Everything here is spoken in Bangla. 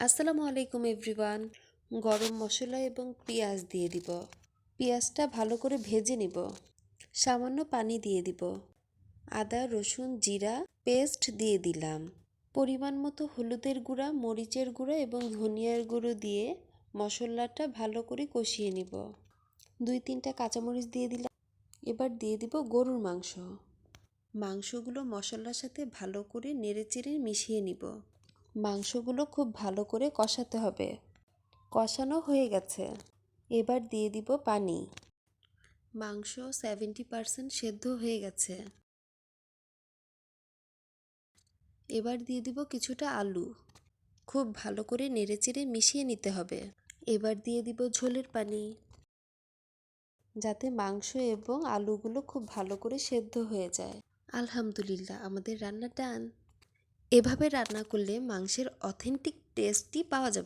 আসসালামু আলাইকুম এভরিওয়ান। গরম মশলা এবং পেঁয়াজ দিয়ে দিব। পেঁয়াজটা ভালো করে ভেজে নিব। সামান্য পানি দিয়ে দিব। আদা, রসুন, জিরা, পেস্ট দিয়ে দিলাম। পরিমাণ মতো হলুদের গুঁড়া, মরিচের গুঁড়া এবং ধনিয়ার গুঁড়ো দিয়ে মশলাটা ভালো করে কষিয়ে নিব। দুই তিনটা কাঁচামরিচ দিয়ে দিলাম। এবার দিয়ে দিব গরুর মাংস। মাংসগুলো মশলার সাথে ভালো করে নেড়েচেড়ে মিশিয়ে নিব। মাংসগুলো খুব ভালো করে কষাতে হবে। কষানো হয়ে গেছে। এবার দিয়ে দিব পানি। মাংস সেভেন্টি পারসেন্ট সেদ্ধ হয়ে গেছে। এবার দিয়ে দিব কিছুটা আলু। খুব ভালো করে নেড়েচেড়ে মিশিয়ে নিতে হবে। এবার দিয়ে দিব ঝোলের পানি। যাতে মাংস এবং আলুগুলো খুব ভালো করে সেদ্ধ হয়ে যায়। আলহামদুলিল্লাহ, আমাদের রান্না ডান এভাবে রান্না করলে মাংসের অথেন্টিক টেস্টই পাওয়া যাবে।